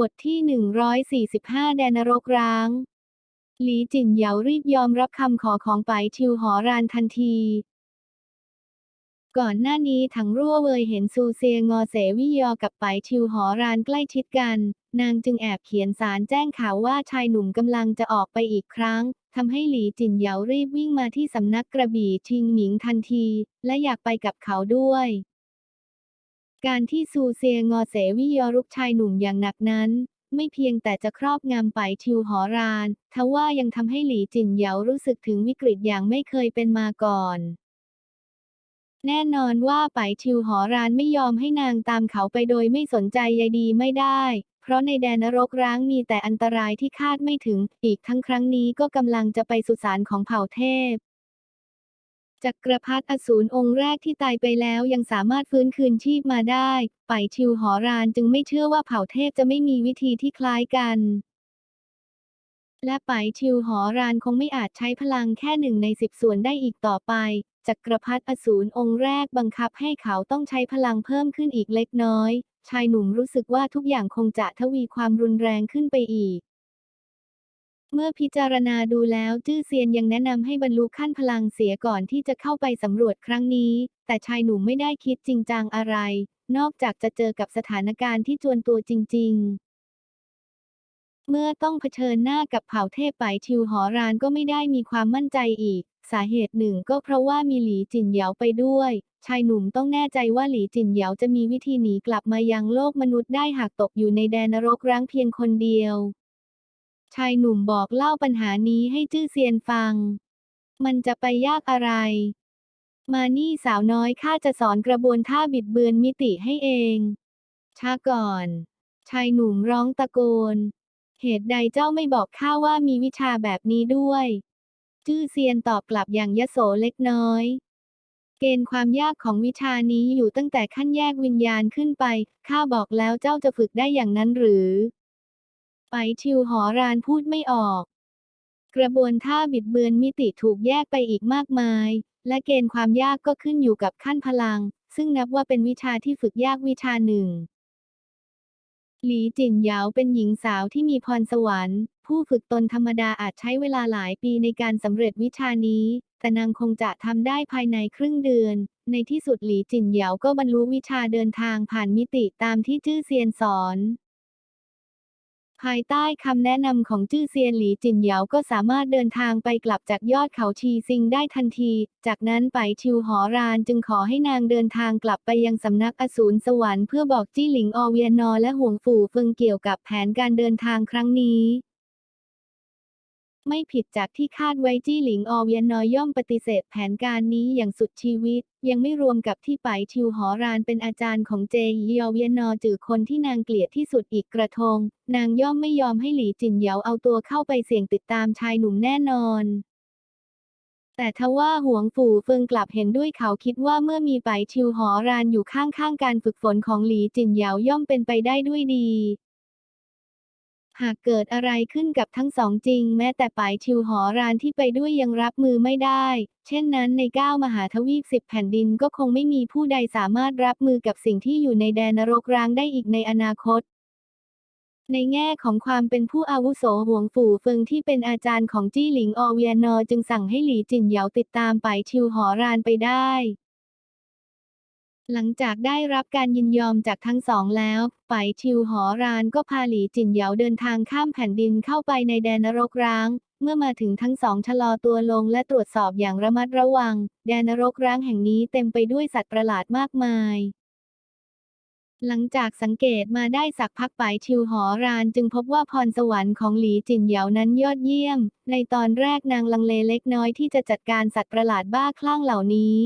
บทที่ 145 แดนนรกร้าง หลีจินเหยารีบยอมรับคำขอของไปชิวหอรานทันที ก่อนหน้านี้ถังรั่วเวยเห็นซูเซียงอเสวิยอกับไปชิวหอรานใกล้ชิดกัน นางจึงแอบเขียนสารแจ้งข่าวว่าชายหนุ่มกำลังจะออกไปอีกครั้งทำให้หลีจินเหยารีบวิ่งมาที่สำนักกระบี่ชิงหมิงทันที และอยากไปกับเขาด้วย การที่ซูเซียงอเสวิยรุกชายหนุ่มอย่างหนักนั้น ไม่เพียงแต่จะครอบงำไปชิวหอรานทว่ายังทำให้หลีจินเหยารู้สึกถึงวิกฤตอย่างไม่เคยเป็นมาก่อน แน่นอนว่าไปชิวหอรานไม่ยอมให้นางตามเขาไปโดยไม่สนใจใยดีไม่ได้ เพราะในแดนนรกร้างมีแต่อันตรายที่คาดไม่ถึง อีกทั้งครั้งนี้ก็กำลังจะไปสุสานของเผ่าเทพ จักรพรรดิอสูรองค์แรกที่ตายไปแล้วยังสามารถฟื้นคืนชีพมาได้ ไปชิวหอรานจึงไม่เชื่อว่าเผ่าเทพจะไม่มีวิธีที่คล้ายกัน และไปชิวหอรานคงไม่อาจใช้พลังแค่หนึ่งในสิบส่วนได้อีกต่อไปจักรพรรดิอสูรองค์แรกบังคับให้เขาต้องใช้พลังเพิ่มขึ้นอีกเล็กน้อย ชายหนุ่มรู้สึกว่าทุกอย่างคงจะทวีความรุนแรงขึ้นไปอีก เมื่อพิจารณาดูแล้วจื้อเซียนยังแนะนำให้บรรลุขั้นพลังเสียก่อนที่จะเข้าไปสำรวจครั้งนี้ แต่ชายหนุ่มไม่ได้คิดจริงจังอะไร นอกจากจะเจอกับสถานการณ์ที่จวนตัวจริง ๆเมื่อต้องเผชิญหน้ากับเผ่าเทพไปชิวหอรานก็ไม่ได้มีความมั่นใจอีก สาเหตุหนึ่งก็เพราะว่ามีหลีจินเหยาไปด้วย ชายหนุ่มต้องแน่ใจว่าหลีจินเหยาจะมีวิธีหนีกลับมายังโลกมนุษย์ได้หากตกอยู่ในแดนนรกร้างเพียงคนเดียว ชายหนุ่มบอกเล่าปัญหานี้ให้จื้อเซียนฟัง มันจะไปยากอะไร มานี่สาวน้อยข้าจะสอนกระบวนท่าบิดเบือนมิติให้เอง ช้าก่อน ชายหนุ่มร้องตะโกน เหตุใดเจ้าไม่บอกข้าว่ามีวิชาแบบนี้ด้วย จื้อเซียนตอบกลับอย่างยโสเล็กน้อยเกณฑ์ความยากของวิชานี้อยู่ตั้งแต่ขั้นแยกวิญญาณขึ้นไป ข้าบอกแล้วเจ้าจะฝึกได้อย่างนั้นหรือ ไปชิวหอรานพูดไม่ออก กระบวนท่าบิดเบือนมิติถูกแยกไปอีกมากมาย และเกณฑ์ความยากก็ขึ้นอยู่กับขั้นพลัง ซึ่งนับว่าเป็นวิชาที่ฝึกยากวิชาหนึ่ง หลีจินเหยาเป็นหญิงสาวที่มีพรสวรรค์ ผู้ฝึกตนธรรมดาอาจใช้เวลาหลายปีในการสำเร็จวิชานี้ แต่นางคงจะทำได้ภายในครึ่งเดือนในที่สุดหลีจินเหยาก็บรรลุวิชาเดินทางผ่านมิติตามที่จื้อเซียนสอน ภายใต้คำแนะนำของจื้อเซียนหลีจินเหยาก็สามารถเดินทางไปกลับจากยอดเขาชีซิงได้ทันที จากนั้นไปชิวหอรานจึงขอให้นางเดินทางกลับไปยังสำนักอสูรสวรรค์เพื่อบอกจี้หลิงอเวียนอและห่วงฝู่เฟิงเกี่ยวกับแผนการเดินทางครั้งนี้ ไม่ผิดจากที่คาดไว้จี้หลิงอเวียนนอยย่อมปฏิเสธแผนการนี้อย่างสุดชีวิต ยังไม่รวมกับที่ไปชิวหอรานเป็นอาจารย์ของเจยีอเวียนนอจือคนที่นางเกลียดที่สุดอีกกระทง นางย่อมไม่ยอมให้หลีจินเหยาเอาตัวเข้าไปเสี่ยงติดตามชายหนุ่มแน่นอนแต่ทว่าหวงฝู่เฟิงกลับเห็นด้วยเขาคิดว่าเมื่อมีไปชิวหอรานอยู่ข้างๆการฝึกฝนของหลีจินเหยาย่อมเป็นไปได้ด้วยดี หากเกิดอะไรขึ้นกับทั้งสองจริง แม้แต่ป่ายชิวหอรานที่ไปด้วยยังรับมือไม่ได้ เช่นนั้นในเก้ามหาทวีปสิบแผ่นดินก็คงไม่มีผู้ใดสามารถรับมือกับสิ่งที่อยู่ในแดนนรกร้างได้อีกในอนาคต ในแง่ของความเป็นผู้อาวุโสห่วงฝู่เฟิงที่เป็นอาจารย์ของจี้หลิงออเวียนอจึงสั่งให้หลีจินเหยาติดตามไปชิวหอรานไปได้ หลังจากได้รับการยินยอมจากทั้งสองแล้ว ไปชิวหอรานก็พาหลีจินเหยาเดินทางข้ามแผ่นดินเข้าไปในแดนนรกร้าง เมื่อมาถึงทั้งสองชะลอตัวลงและตรวจสอบอย่างระมัดระวัง แดนนรกร้างแห่งนี้เต็มไปด้วยสัตว์ประหลาดมากมาย หลังจากสังเกตมาได้สักพักไปชิวหอรานจึงพบว่าพรสวรรค์ของหลีจินเหยานั้นยอดเยี่ยม ในตอนแรกนางลังเลเล็กน้อยที่จะจัดการสัตว์ประหลาดบ้าคลั่งเหล่านี้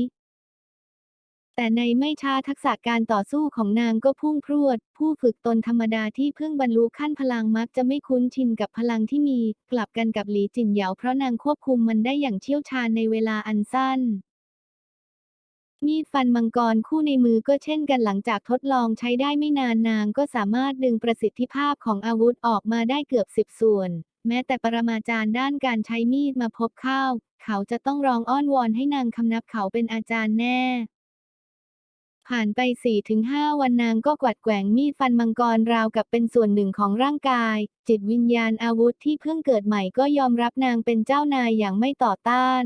แต่ในไม่ช้าทักษะการต่อสู้ของนางก็พุ่งพรวด ผู้ฝึกตนธรรมดาที่เพิ่งบรรลุขั้นพลังมักจะไม่คุ้นชินกับพลังที่มี กลับกันกับหลีจินเหยาเพราะนางควบคุมมันได้อย่างเชี่ยวชาญในเวลาอันสั้น มีดฟันมังกรคู่ในมือก็เช่นกันหลังจากทดลองใช้ได้ไม่นานนางก็สามารถดึงประสิทธิภาพของอาวุธออกมาได้เกือบสิบส่วน แม้แต่ปรมาจารย์ด้านการใช้มีดมาพบเข้า เขาจะต้องร้องอ้อนวอนให้นางคำนับเขาเป็นอาจารย์แน่ ผ่านไป 4-5 วันนางก็กวัดแกว่งมีดฟันมังกรราวกับเป็นส่วนหนึ่งของร่างกาย จิตวิญญาณอาวุธที่เพิ่งเกิดใหม่ก็ยอมรับนางเป็นเจ้านายอย่างไม่ต่อต้าน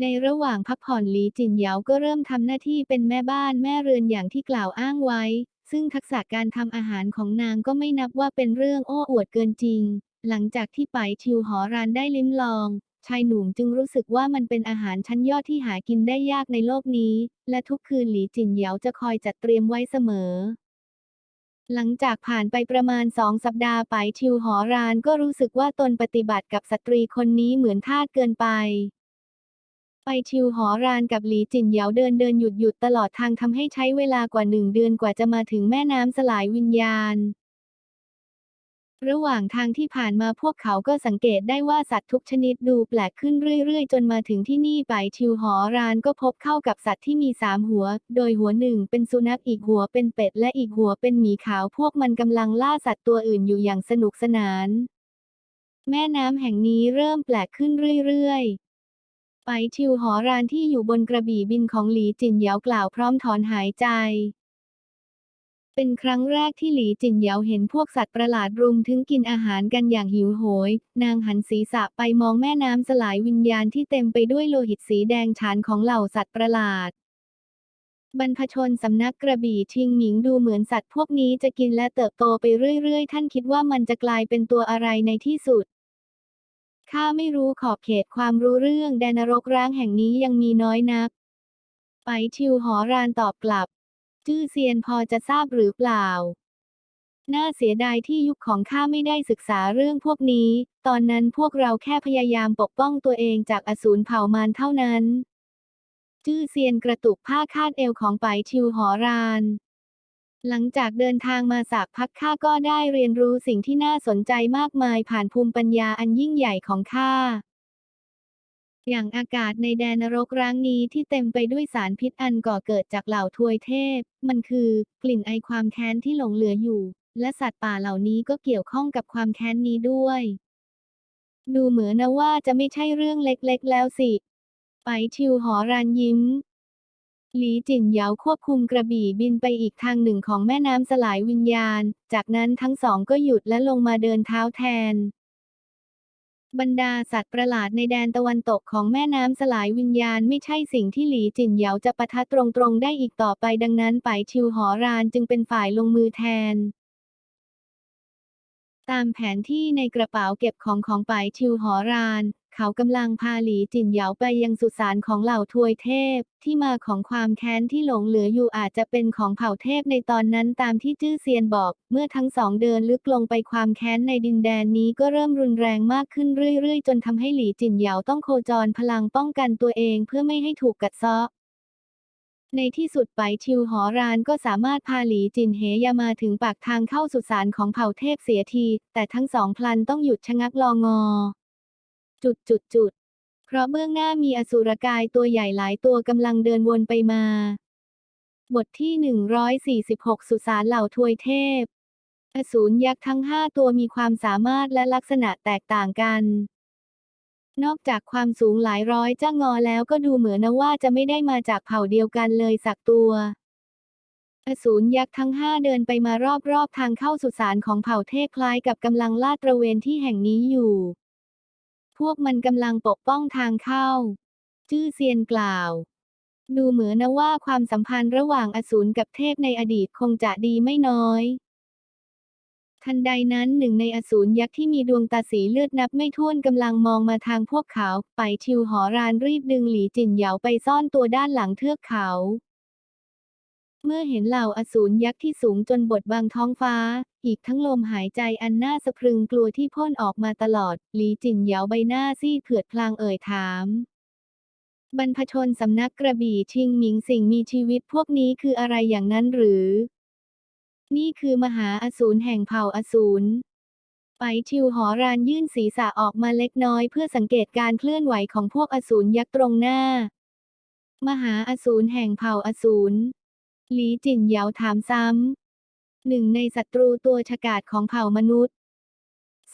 ในระหว่างพักผ่อนหลีจินเหยาก็เริ่มทำหน้าที่เป็นแม่บ้านแม่เรือนอย่างที่กล่าวอ้างไว้ ซึ่งทักษะการทำอาหารของนางก็ไม่นับว่าเป็นเรื่องโอ้อวดเกินจริง หลังจากที่ไปชิวหอรานได้ลิ้มลอง ชายหนุ่มจึงรู้สึกว่ามันเป็นอาหารชั้นยอดที่หากินได้ยากในโลกนี้ และทุกคืนหลีจินเหยาจะคอยจัดเตรียมไว้เสมอ หลังจากผ่านไปประมาณสองสัปดาห์ไปชิวหอรานก็รู้สึกว่าตนปฏิบัติกับสตรีคนนี้เหมือนทาสเกินไป ไปชิวหอรานกับหลีจินเหยาเดินเดินหยุดหยุดตลอดทางทำให้ใช้เวลากว่าหนึ่งเดือนกว่าจะมาถึงแม่น้ำสลายวิญญาณ ระหว่างทางที่ผ่านมาพวกเขาก็สังเกตได้ว่าสัตว์ทุกชนิดดูแปลกขึ้นเรื่อยๆ จนมาถึงที่นี่ไปชิวหอรานก็พบเข้ากับสัตว์ที่มีสามหัว โดยหัวหนึ่งเป็นสุนัขอีกหัวเป็นเป็ดและอีกหัวเป็นหมีขาวพวกมันกำลังล่าสัตว์ตัวอื่นอยู่อย่างสนุกสนาน แม่น้ำแห่งนี้เริ่มแปลกขึ้นเรื่อยๆไปชิวหอรานที่อยู่บนกระบี่บินของหลีจินเหยากล่าวพร้อมถอนหายใจ เป็นครั้งแรกที่หลีจินเหยาเห็นพวกสัตว์ประหลาดรุมถึงกินอาหารกันอย่างหิวโหย นางหันศีรษะไปมองแม่น้ำสลายวิญญาณที่เต็มไปด้วยโลหิตสีแดงฉานของเหล่าสัตว์ประหลาด บรรพชนสำนักกระบี่ชิงหมิงดูเหมือนสัตว์พวกนี้จะกินและเติบโตไปเรื่อยๆ ท่านคิดว่ามันจะกลายเป็นตัวอะไรในที่สุดข้าไม่รู้ขอบเขตความรู้เรื่องแดนรกร้างแห่งนี้ยังมีน้อยนัก ไปชิวหอรานตอบกลับ จื้อเซียนพอจะทราบหรือเปล่า น่าเสียดายที่ยุคของข้าไม่ได้ศึกษาเรื่องพวกนี้ ตอนนั้นพวกเราแค่พยายามปกป้องตัวเองจากอสูรเผ่ามารเท่านั้น จื้อเซียนกระตุกผ้าคาดเอวของไปชิวหอรานหลังจากเดินทางมาสักพักข้าก็ได้เรียนรู้สิ่งที่น่าสนใจมากมายผ่านภูมิปัญญาอันยิ่งใหญ่ของข้า อย่างอากาศในแดนนรกร้างนี้ที่เต็มไปด้วยสารพิษอันก่อเกิดจากเหล่าทวยเทพ มันคือกลิ่นไอความแค้นที่หลงเหลืออยู่ และสัตว์ป่าเหล่านี้ก็เกี่ยวข้องกับความแค้นนี้ด้วย ดูเหมือนนะว่าจะไม่ใช่เรื่องเล็กๆ แล้วสิ ไปชิวหอรานยิ้ม หลีจินเหยาควบคุมกระบี่บินไปอีกทางหนึ่งของแม่น้ำสลายวิญญาณ จากนั้นทั้งสองก็หยุดและลงมาเดินเท้าแทน บรรดาสัตว์ประหลาดในแดนตะวันตกของแม่น้ำสลายวิญญาณไม่ใช่สิ่งที่หลีจินเหยาจะปะทะตรงๆได้อีกต่อไปดังนั้นไปชิวหอรานจึงเป็นฝ่ายลงมือแทน ตามแผนที่ในกระเป๋าเก็บของของไปชิวหอราน เขากำลังพาหลีจินเหยาไปยังสุสานของเหล่าทวยเทพ ที่มาของความแค้นที่หลงเหลืออยู่อาจจะเป็นของเผ่าเทพในตอนนั้นตามที่จื้อเซียนบอก เมื่อทั้งสองเดินลึกลงไปความแค้นในดินแดนนี้ก็เริ่มรุนแรงมากขึ้นเรื่อยๆ จนทำให้หลีจินเหยาต้องโคจรพลังป้องกันตัวเองเพื่อไม่ให้ถูกกัดเซาะในที่สุดไปชิวหอรานก็สามารถพาหลีจินเหยามาถึงปากทางเข้าสุสานของเผ่าเทพเสียที แต่ทั้งสองพลันต้องหยุดชะงักลองอ จุดจุดจุดเพราะเบื้องหน้ามีอสูรกายตัวใหญ่หลายตัวกำลังเดินวนไปมา บทที่ 146 สุสานเหล่าทวยเทพ อสูรยักษ์ทั้งห้าตัวมีความสามารถและลักษณะแตกต่างกันนอกจากความสูงหลายร้อยจ้างอแล้วก็ดูเหมือนนะว่าจะไม่ได้มาจากเผ่าเดียวกันเลยสักตัว อสูรยักษ์ทั้งห้าเดินไปมารอบๆทางเข้าสุสานของเผ่าเทพคล้ายกับกำลังลาดตระเวนที่แห่งนี้อยู่ พวกมันกำลังปกป้องทางเข้า จื้อเซียนกล่าว ดูเหมือนนะว่าความสัมพันธ์ระหว่างอสูรกับเทพในอดีตคงจะดีไม่น้อย ทันใดนั้นหนึ่งในอสูรยักษ์ที่มีดวงตาสีเลือดนับไม่ถ้วนกำลังมองมาทางพวกเขา ไปชิวหอรานรีบดึงหลีจินเหยาไปซ่อนตัวด้านหลังเทือกเขา เมื่อเห็นเหล่าอสูรยักษ์ที่สูงจนบดบังท้องฟ้า อีกทั้งลมหายใจอันน่าสะพรึงกลัวที่พ่นออกมาตลอด หลีจินเหยาใบหน้าซีดเผือดพลางเอ่ยถาม บรรพชนสำนักกระบี่ชิงหมิงสิ่งมีชีวิตพวกนี้คืออะไรอย่างนั้นหรือ นี่คือมหาอสูรแห่งเผ่าอสูรไปชิวหอรานยื่นศีรษะออกมาเล็กน้อยเพื่อสังเกตการเคลื่อนไหวของพวกอสูรยักษ์ตรงหน้า มหาอสูรแห่งเผ่าอสูร หลีจินเหยาถามซ้ำหนึ่งในศัตรูตัวฉกาจของเผ่ามนุษย์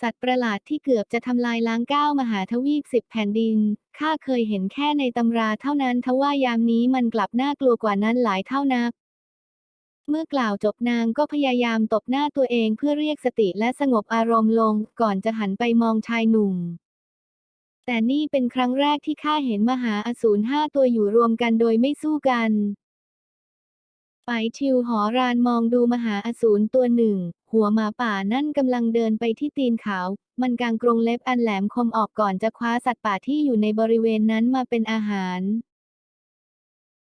สัตว์ประหลาดที่เกือบจะทำลายล้างก้ามหาทวีปสิบแผ่นดิน ข้าเคยเห็นแค่ในตำราเท่านั้นทว่ายามนี้มันกลับน่ากลัวกว่านั้นหลายเท่านัก เมื่อกล่าวจบนางก็พยายามตบหน้าตัวเองเพื่อเรียกสติและสงบอารมณ์ลง ก่อนจะหันไปมองชายหนุ่มแต่นี่เป็นครั้งแรกที่ข้าเห็นมหาอสูรห้าตัวอยู่รวมกันโดยไม่สู้กัน ไปชิวหอรานมองดูมหาอสูรตัวหนึ่ง หัวหมาป่านั่นกำลังเดินไปที่ตีนเขา มันกางกรงเล็บอันแหลมคมออกก่อนจะคว้าสัตว์ป่าที่อยู่ในบริเวณนั้นมาเป็นอาหาร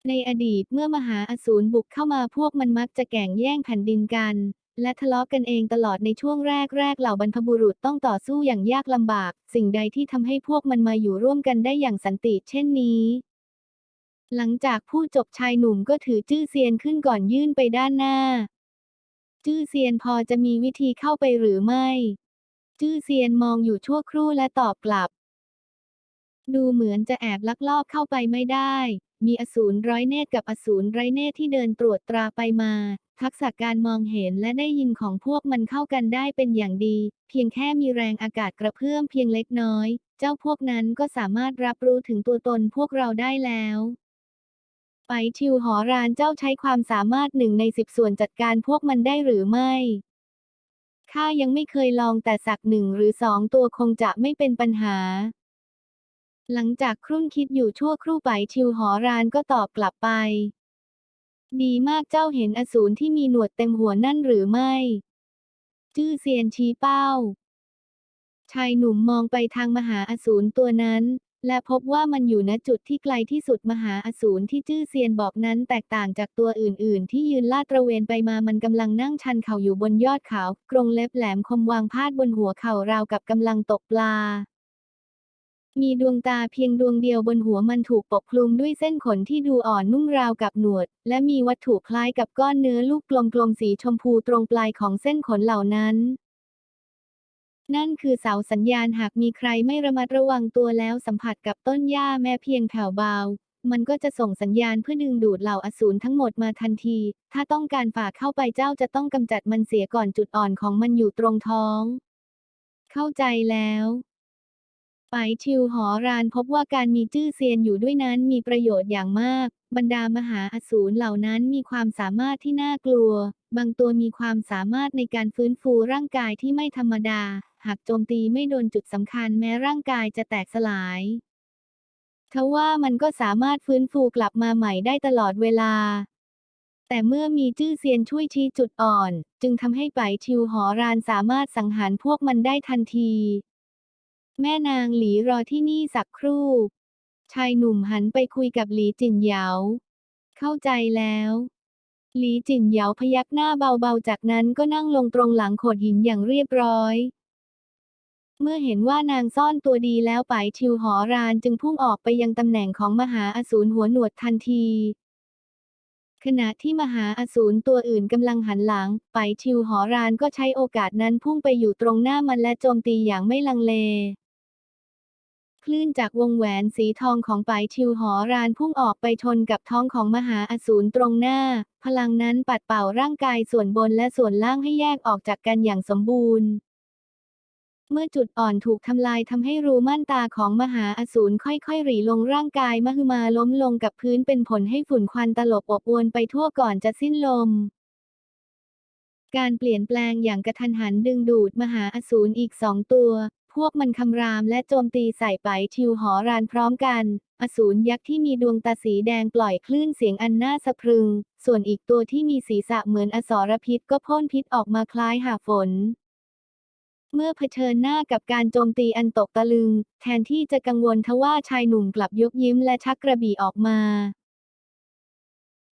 ในอดีตเมื่อมหาอสูรบุกเข้ามาพวกมันมักจะแก่งแย่งแผ่นดินกัน และทะเลาะกันเองตลอดในช่วงแรกๆเหล่าบรรพบุรุษต้องต่อสู้อย่างยากลำบาก สิ่งใดที่ทำให้พวกมันมาอยู่ร่วมกันได้อย่างสันติ เช่นนี้ หลังจากพูดจบชายหนุ่มก็ถือจื้อเซียนขึ้นก่อนยื่นไปด้านหน้า จื้อเซียนพอจะมีวิธีเข้าไปหรือไม่ จื้อเซียนมองอยู่ชั่วครู่และตอบกลับ ดูเหมือนจะแอบลักลอบเข้าไปไม่ได้ มีอสูรร้อยเนตรกับอสูรไร้เนตรที่เดินตรวจตราไปมา ทักษะการมองเห็นและได้ยินของพวกมันเข้ากันได้เป็นอย่างดี เพียงแค่มีแรงอากาศกระเพื่อมเพียงเล็กน้อย เจ้าพวกนั้นก็สามารถรับรู้ถึงตัวตนพวกเราได้แล้ว ไปชิวหอรานเจ้าใช้ความสามารถหนึ่งในสิบส่วนจัดการพวกมันได้หรือไม่ข้ายังไม่เคยลองแต่สักหนึ่งหรือสองตัวคงจะไม่เป็นปัญหา หลังจากครุ่นคิดอยู่ชั่วครู่ไปชิวหอรานก็ตอบกลับไป ดีมากเจ้าเห็นอสูรที่มีหนวดเต็มหัวนั่นหรือไม่ จื้อเซียนชี้เป้า ชายหนุ่มมองไปทางมหาอสูรตัวนั้น และพบว่ามันอยู่ณจุดที่ไกลที่สุดมหาอสูรที่จื้อเซียนบอกนั้นแตกต่างจากตัวอื่น ๆ ที่ยืนลาดตระเวนไปมามันกำลังนั่งชันเข่าอยู่บนยอดเขา กรงเล็บแหลมคมวางพาดบนหัวเข่าราวกับกำลังตกปลา มีดวงตาเพียงดวงเดียวบนหัวมันถูกปกคลุมด้วยเส้นขนที่ดูอ่อนนุ่มราวกับหนวด และมีวัตถุคล้ายกับก้อนเนื้อลูกกลมๆสีชมพูตรงปลายของเส้นขนเหล่านั้น นั่นคือเสาสัญญาณหากมีใครไม่ระมัดระวังตัวแล้วสัมผัสกับต้นหญ้าแม้เพียงแผ่วเบา มันก็จะส่งสัญญาณเพื่อดึงดูดเหล่าอสูรทั้งหมดมาทันที ถ้าต้องการฝ่าเข้าไปเจ้าจะต้องกำจัดมันเสียก่อนจุดอ่อนของมันอยู่ตรงท้อง เข้าใจแล้วไปชิวหอรานพบว่าการมีจื้อเซียนอยู่ด้วยนั้นมีประโยชน์อย่างมาก บรรดามหาอสูรเหล่านั้นมีความสามารถที่น่ากลัว บางตัวมีความสามารถในการฟื้นฟูร่างกายที่ไม่ธรรมดา หากโจมตีไม่โดนจุดสำคัญแม้ร่างกายจะแตกสลายทว่ามันก็สามารถฟื้นฟูกลับมาใหม่ได้ตลอดเวลา แต่เมื่อมีจื้อเซียนช่วยชี้จุดอ่อน จึงทำให้ไปชิวหอรานสามารถสังหารพวกมันได้ทันที แม่นางหลีรอที่นี่สักครู่ ชายหนุ่มหันไปคุยกับหลีจินเหยา เข้าใจแล้วหลีจินเหยาพยักหน้าเบาๆ จากนั้นก็นั่งลงตรงหลังโขดหินอย่างเรียบร้อย เมื่อเห็นว่านางซ่อนตัวดีแล้วไปชิวหอรานจึงพุ่งออกไปยังตำแหน่งของมหาอสูรหัวหนวดทันที ขณะที่มหาอสูรตัวอื่นกำลังหันหลังไปชิวหอรานก็ใช้โอกาสนั้นพุ่งไปอยู่ตรงหน้ามันและโจมตีอย่างไม่ลังเล คลื่นจากวงแหวนสีทองของไปชิวหอรานพุ่งออกไปชนกับท้องของมหาอสูรตรงหน้า พลังนั้นปัดเป่าร่างกายส่วนบนและส่วนล่างให้แยกออกจากกันอย่างสมบูรณ์ เมื่อจุดอ่อนถูกทำลายทำให้รูม่านตาของมหาอสูรค่อยๆหรี่ลงร่างกายมหึมาล้มลงกับพื้นเป็นผลให้ฝุ่นควันตลบอบอวนไปทั่วก่อนจะสิ้นลม การเปลี่ยนแปลงอย่างกระทันหันดึงดูดมหาอสูรอีกสองตัว พวกมันคำรามและโจมตีใส่ไปชิวหอรานพร้อมกัน อสูรยักษ์ที่มีดวงตาสีแดงปล่อยคลื่นเสียงอันน่าสะพรึง ส่วนอีกตัวที่มีศีรษะเหมือนอสรพิษก็พ่นพิษออกมาคล้ายหาฝน เมื่อเผชิญหน้ากับการโจมตีอันตกตะลึง แทนที่จะกังวลทว่าชายหนุ่มกลับยกยิ้มและชักกระบี่ออกมา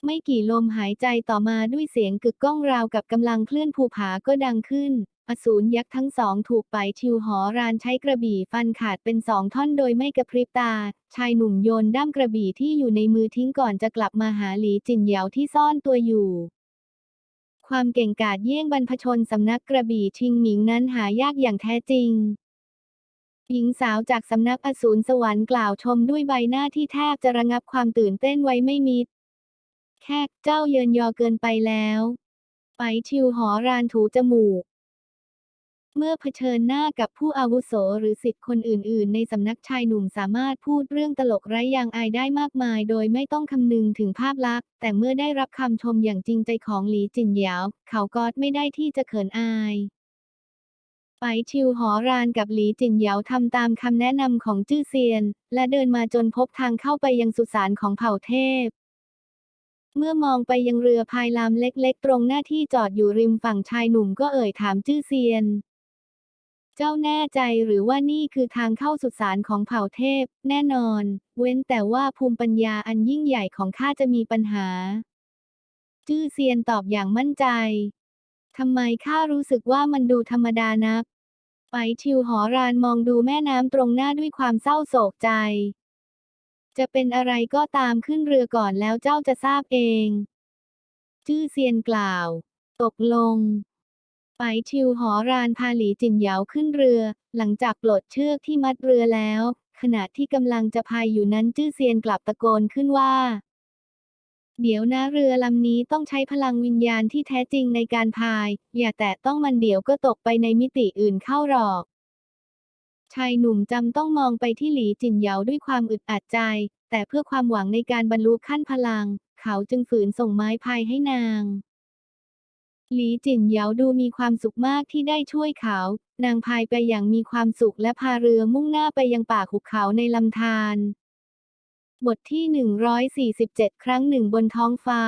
ไม่กี่ลมหายใจต่อมาด้วยเสียงกึกก้องราวกับกำลังเคลื่อนภูผาก็ดังขึ้น อสูรยักษ์ทั้งสองถูกไปชิวหอรานใช้กระบี่ฟันขาดเป็นสองท่อนโดยไม่กระพริบตา ชายหนุ่มโยนด้ามกระบี่ที่อยู่ในมือทิ้งก่อนจะกลับมาหาหลีจินเหยาที่ซ่อนตัวอยู่ ความเก่งกาจเยี่ยงบรรพชนสำนักกระบี่ชิงหมิงนั้นหายากอย่างแท้จริง หญิงสาวจากสำนักอสูรสวรรค์กล่าวชมด้วยใบหน้าที่แทบจะระงับความตื่นเต้นไว้ไม่มิด แค่เจ้าเยินยอเกินไปแล้ว ไปชิวหอรานถูจมูก เมื่อเผชิญหน้ากับผู้อาวุโสหรือสิทธิ์คนอื่น ๆ ในสำนักชายหนุ่มสามารถพูดเรื่องตลกไร้ยางอายได้มากมาย โดยไม่ต้องคำนึงถึงภาพลักษณ์ แต่เมื่อได้รับคำชมอย่างจริงใจของหลีจินเหยาว เขาก็ไม่ได้ที่จะเขินอายไปชิวหอรานกับหลีจินเหยาทำตามคำแนะนำของจื้อเซียน และเดินมาจนพบทางเข้าไปยังสุสานของเผ่าเทพ เมื่อมองไปยังเรือพายลำเล็กๆ ตรงหน้าที่จอดอยู่ริมฝั่งชายหนุ่มก็เอ่ยถามจื้อเซียน เจ้าแน่ใจหรือว่านี่คือทางเข้าสุสานของเผ่าเทพ แน่นอน เว้นแต่ว่าภูมิปัญญาอันยิ่งใหญ่ของข้าจะมีปัญหา จื้อเซียนตอบอย่างมั่นใจทำไมข้ารู้สึกว่ามันดูธรรมดานัก ไปชิวหอรานมองดูแม่น้ำตรงหน้าด้วยความเศร้าโศกใจ จะเป็นอะไรก็ตามขึ้นเรือก่อนแล้วเจ้าจะทราบเอง จื้อเซียนกล่าว ตกลง ไปชิวหอรานพาหลีจินเหยาขึ้นเรือ หลังจากปลดเชือกที่มัดเรือแล้ว ขณะที่กำลังจะพายอยู่นั้นจื้อเซียนกลับตะโกนขึ้นว่า เดี๋ยวนะเรือลำนี้ต้องใช้พลังวิญญาณที่แท้จริงในการพาย อย่าแตะต้องมันเดี๋ยวก็ตกไปในมิติอื่นเข้าหรอก ชายหนุ่มจำต้องมองไปที่หลีจินเหยาด้วยความอึดอัดใจ แต่เพื่อความหวังในการบรรลุขั้นพลัง เขาจึงฝืนส่งไม้พายให้นาง หลีจินเหยาดูมีความสุขมากที่ได้ช่วยเขา นางพายไปอย่างมีความสุขและพาเรือมุ่งหน้าไปยังป่าหุบเขาในลำธารบทที่ 147 ครั้งหนึ่งบนท้องฟ้า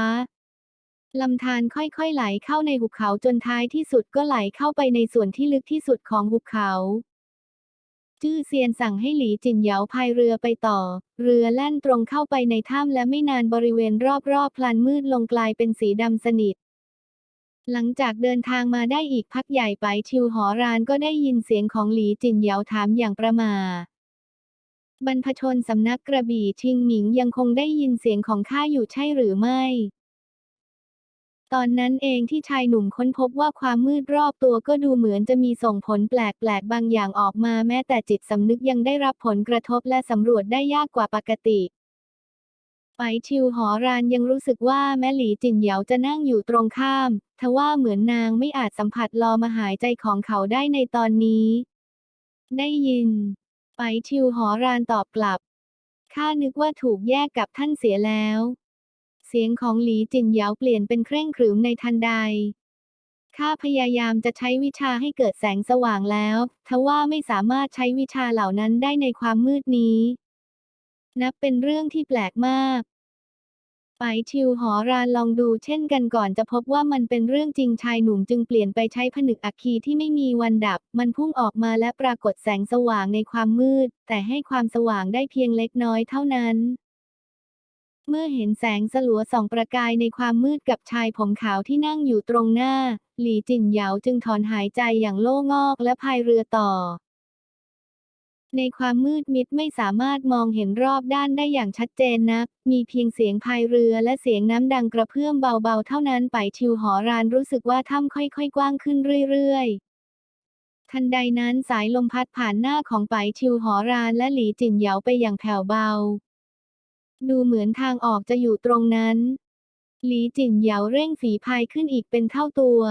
ลำธารค่อยๆไหลเข้าในหุบเขาจนท้ายที่สุดก็ไหลเข้าไปในส่วนที่ลึกที่สุดของหุบเขา จื้อเซียนสั่งให้หลีจินเหยาพายเรือไปต่อ เรือแล่นตรงเข้าไปในถ้ำและไม่นานบริเวณรอบๆพลันมืดลงกลายเป็นสีดำสนิท หลังจากเดินทางมาได้อีกพักใหญ่ไปชิวหอรานก็ได้ยินเสียงของหลีจินเหยาถามอย่างประมาบรรพชนสำนักกระบี่ชิงหมิงยังคงได้ยินเสียงของข้าอยู่ใช่หรือไม่ ตอนนั้นเองที่ชายหนุ่มค้นพบว่าความมืดรอบตัวก็ดูเหมือนจะมีส่งผลแปลกๆบางอย่างออกมาแม้แต่จิตสำนึกยังได้รับผลกระทบและสำรวจได้ยากกว่าปกติ ไปชิวหอรานยังรู้สึกว่าแม่หลีจินเหยาจะนั่งอยู่ตรงข้าม ทว่าเหมือนนางไม่อาจสัมผัสลมหายใจของเขาได้ในตอนนี้ ได้ยินไปชิวหอรานตอบกลับ ข้านึกว่าถูกแยกกับท่านเสียแล้ว เสียงของหลีจินเหยาเปลี่ยนเป็นเคร่งขรึมในทันใด ข้าพยายามจะใช้วิชาให้เกิดแสงสว่างแล้ว ทว่าไม่สามารถใช้วิชาเหล่านั้นได้ในความมืดนี้ นับเป็นเรื่องที่แปลกมากไปชิวหอรานลองดูเช่นกันก่อนจะพบว่ามันเป็นเรื่องจริงชายหนุ่มจึงเปลี่ยนไปใช้ผนึกอัคคีที่ไม่มีวันดับ มันพุ่งออกมาและปรากฏแสงสว่างในความมืด แต่ให้ความสว่างได้เพียงเล็กน้อยเท่านั้น เมื่อเห็นแสงสลัวส่องประกายในความมืดกับชายผมขาวที่นั่งอยู่ตรงหน้า หลีจินเหยาจึงถอนหายใจอย่างโล่งอกและพายเรือต่อ ในความมืดมิดไม่สามารถมองเห็นรอบด้านได้อย่างชัดเจนนัก มีเพียงเสียงพายเรือและเสียงน้ำดังกระเพื่อมเบาๆ เท่านั้นไปชิวหอรานรู้สึกว่าถ้ำค่อยๆ กว้างขึ้นเรื่อยๆ ทันใดนั้นสายลมพัดผ่านหน้าของไปชิวหอรานและหลีจินเหยาไปอย่างแผ่วเบา ดูเหมือนทางออกจะอยู่ตรงนั้น หลีจินเหยาเร่งฝีพายขึ้นอีกเป็นเท่าตัว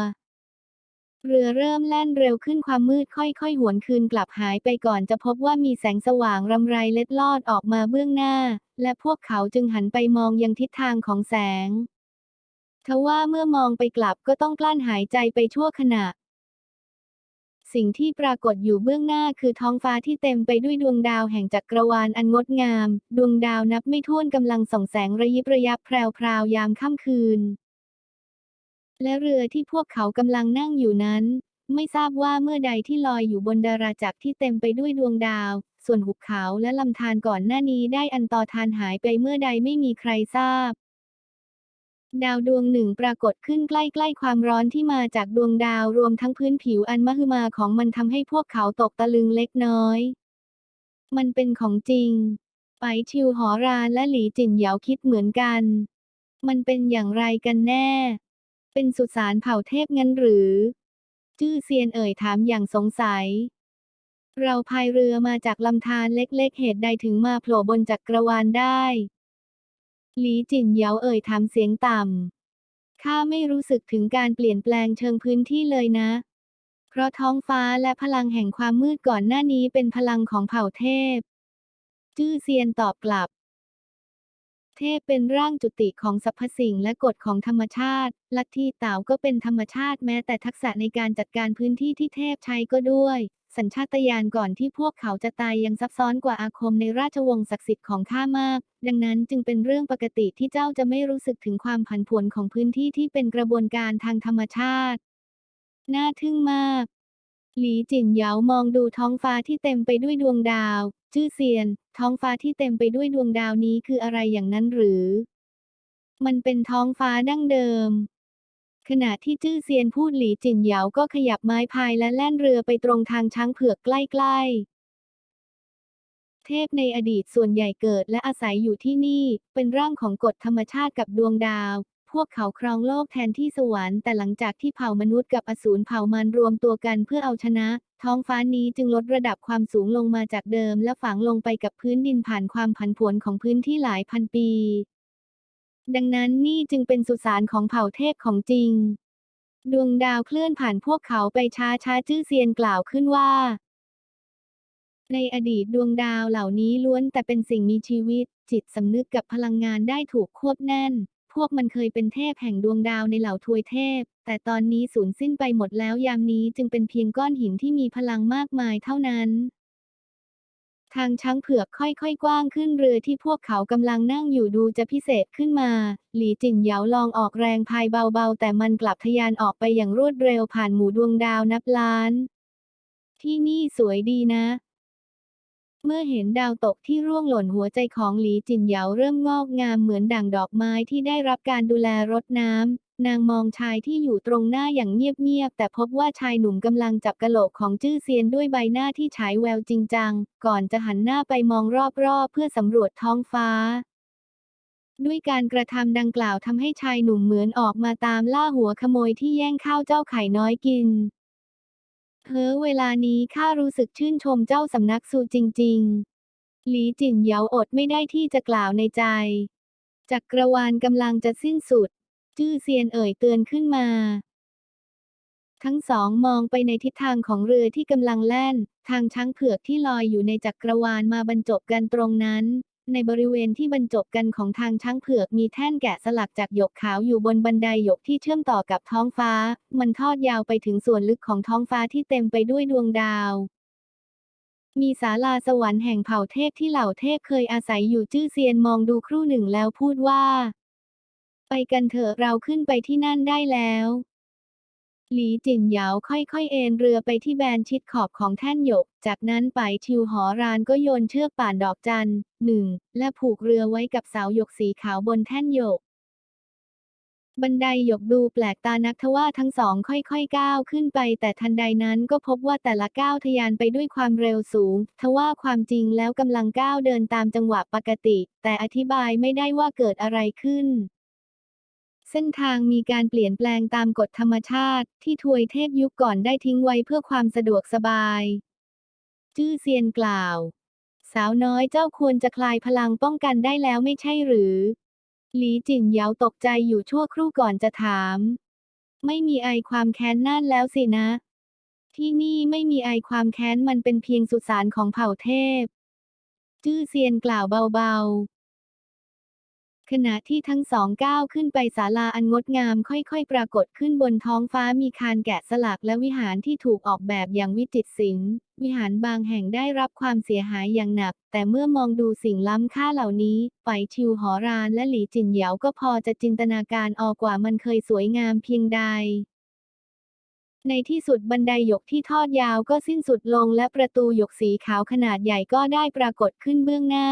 เรือเริ่มแล่นเร็วขึ้นความมืดค่อยๆ หวนคืนกลับหายไปก่อนจะพบว่ามีแสงสว่างรำไรเล็ดลอดออกมาเบื้องหน้า และพวกเขาจึงหันไปมองยังทิศทางของแสง ทว่าเมื่อมองไปกลับก็ต้องกลั้นหายใจไปชั่วขณะ สิ่งที่ปรากฏอยู่เบื้องหน้าคือท้องฟ้าที่เต็มไปด้วยดวงดาวแห่งจักรวาลอันงดงาม ดวงดาวนับไม่ถ้วนกำลังส่องแสงระยิบระยับแพรวๆยามค่ำคืน และเรือที่พวกเขากำลังนั่งอยู่นั้น ไม่ทราบว่าเมื่อใดที่ลอยอยู่บนดาราจักรที่เต็มไปด้วยดวงดาว ส่วนหุบเขาและลำธารก่อนหน้านี้ได้อันตอทานหายไปเมื่อใดไม่มีใครทราบ ดาวดวงหนึ่งปรากฏขึ้นใกล้ๆความร้อนที่มาจากดวงดาวรวมทั้งพื้นผิวอันมหึมาของมันทำให้พวกเขาตกตะลึงเล็กน้อย มันเป็นของจริงไปชิวหอรานและหลีจินเหยาคิดเหมือนกัน มันเป็นอย่างไรกันแน่ เป็นสุสานเผ่าเทพงั้นหรือ จื้อเซียนเอ่ยถามอย่างสงสัย เราพายเรือมาจากลำธารเล็กๆ เหตุใดถึงมาโผล่บนจักรวาลได้ หลีจินเหยาเอ่ยถามเสียงต่ำ ข้าไม่รู้สึกถึงการเปลี่ยนแปลงเชิงพื้นที่เลยนะ เพราะท้องฟ้าและพลังแห่งความมืดก่อนหน้านี้เป็นพลังของเผ่าเทพ จื้อเซียนตอบกลับ เทพเป็นร่างจุติของสรรพสิ่งและกฎของธรรมชาติ ลัทธิเต่าก็เป็นธรรมชาติแม้แต่ทักษะในการจัดการพื้นที่ที่เทพใช้ก็ด้วย สัญชาตญาณก่อนที่พวกเขาจะตายยังซับซ้อนกว่าอาคมในราชวงศ์ศักดิ์สิทธิ์ของข้ามาก ดังนั้นจึงเป็นเรื่องปกติที่เจ้าจะไม่รู้สึกถึงความผันผวนของพื้นที่ที่เป็นกระบวนการทางธรรมชาติ น่าทึ่งมาก หลีจินเหยามองดูท้องฟ้าที่เต็มไปด้วยดวงดาว จื้อเซียน ท้องฟ้าที่เต็มไปด้วยดวงดาวนี้คืออะไรอย่างนั้นหรือ มันเป็นท้องฟ้าดั้งเดิม ขณะที่จื้อเซียนพูดหลีจินเหยาก็ขยับไม้พายและแล่นเรือไปตรงทางช้างเผือกใกล้ๆเทพในอดีตส่วนใหญ่เกิดและอาศัยอยู่ที่นี่ เป็นร่างของกฎธรรมชาติกับดวงดาว พวกเขาครองโลกแทนที่สวรรค์แต่หลังจากที่เผ่ามนุษย์กับอสูรเผ่ามารรวมตัวกันเพื่อเอาชนะ ท้องฟ้านี้จึงลดระดับความสูงลงมาจากเดิม และฝังลงไปกับพื้นดินผ่านความผันผวนของพื้นที่หลายพันปี ดังนั้นนี่จึงเป็นสุสานของเผ่าเทพของจริง ดวงดาวเคลื่อนผ่านพวกเขาไปช้าช้าจื้อเซียนกล่าวขึ้นว่าในอดีตดวงดาวเหล่านี้ล้วนแต่เป็นสิ่งมีชีวิต จิตสำนึกกับพลังงานได้ถูกควบแน่น พวกมันเคยเป็นเทพแห่งดวงดาวในเหล่าทวยเทพ แต่ตอนนี้สูญสิ้นไปหมดแล้วยามนี้จึงเป็นเพียงก้อนหินที่มีพลังมากมายเท่านั้น ทางช้างเผือกค่อยๆกว้างขึ้นเรือที่พวกเขากำลังนั่งอยู่ดูจะพิเศษขึ้นมา หลีจินเหยาลองออกแรงพายเบาๆ แต่มันกลับทะยานออกไปอย่างรวดเร็วผ่านหมู่ดวงดาวนับล้าน ที่นี่สวยดีนะ เมื่อเห็นดาวตกที่ร่วงหล่นหัวใจของหลีจินเหยาเริ่มงอกงามเหมือนด่างดอกไม้ที่ได้รับการดูแลรดน้ำ นางมองชายที่อยู่ตรงหน้าอย่างเงียบๆ แต่พบว่าชายหนุ่มกำลังจับกะโหลกของจื้อเซียนด้วยใบหน้าที่ฉายแววจริงจัง ก่อนจะหันหน้าไปมองรอบๆ เพื่อสำรวจท้องฟ้า ด้วยการกระทำดังกล่าวทำให้ชายหนุ่มเหมือนออกมาตามล่าหัวขโมยที่แย่งข้าวเจ้าไข่น้อยกิน เฮ้อเวลานี้ข้ารู้สึกชื่นชมเจ้าสำนักซูจริง ๆ หลีจินเหยาอดไม่ได้ที่จะกล่าวในใจ จักรวาลกำลังจะสิ้นสุด จื้อเซียนเอ่ยเตือนขึ้นมา ทั้งสองมองไปในทิศทางของเรือที่กำลังแล่น ทางช้างเผือกที่ลอยอยู่ในจักรวาลมาบรรจบกันตรงนั้น ในบริเวณที่บรรจบกันของทางช้างเผือกมีแท่นแกะสลักจากหยกขาวอยู่บนบันไดหยกที่เชื่อมต่อกับท้องฟ้า มันทอดยาวไปถึงส่วนลึกของท้องฟ้าที่เต็มไปด้วยดวงดาว มีศาลาสวรรค์แห่งเผ่าเทพที่เหล่าเทพเคยอาศัยอยู่จื้อเซียนมองดูครู่หนึ่งแล้วพูดว่า ไปกันเถอะเราขึ้นไปที่นั่นได้แล้ว หลีจินเหยาค่อยๆเอนเรือไปที่แบนชิดขอบของแท่นหยก จากนั้นไปทิวหอรานก็โยนเชือกป่านดอกจันหนึ่งและผูกเรือไว้กับเสาหยกสีขาวบนแท่นหยก บันไดหยกดูแปลกตานักทว่าทั้งสองค่อยๆก้าวขึ้นไป แต่ทันใดนั้นก็พบว่าแต่ละก้าวทะยานไปด้วยความเร็วสูง ทว่าความจริงแล้วกำลังก้าวเดินตามจังหวะปกติ แต่อธิบายไม่ได้ว่าเกิดอะไรขึ้น เส้นทางมีการเปลี่ยนแปลงตามกฎธรรมชาติ ที่ทวยเทพยุคก่อนได้ทิ้งไว้เพื่อความสะดวกสบาย จื้อเซียนกล่าว สาวน้อยเจ้าควรจะคลายพลังป้องกันได้แล้วไม่ใช่หรือ หลีจินเหยาตกใจอยู่ชั่วครู่ก่อนจะถาม ไม่มีไอความแค้นนั่นแล้วสินะ ที่นี่ไม่มีไอความแค้นมันเป็นเพียงสุสานของเผ่าเทพ จื้อเซียนกล่าวเบาๆ ขณะที่ทั้งสองก้าวขึ้นไปศาลาอันงดงามค่อยๆ ปรากฏขึ้นบนท้องฟ้ามีคานแกะสลักและวิหารที่ถูกออกแบบอย่างวิจิตรศิลป์ วิหารบางแห่งได้รับความเสียหายอย่างหนัก แต่เมื่อมองดูสิ่งล้ำค่าเหล่านี้ ไปชิวหอรานและหลีจินเหยาก็พอจะจินตนาการออกว่ามันเคยสวยงามเพียงใดในที่สุดบันไดหยกที่ทอดยาวก็สิ้นสุดลงและประตูหยกสีขาวขนาดใหญ่ก็ได้ปรากฏขึ้นเบื้องหน้า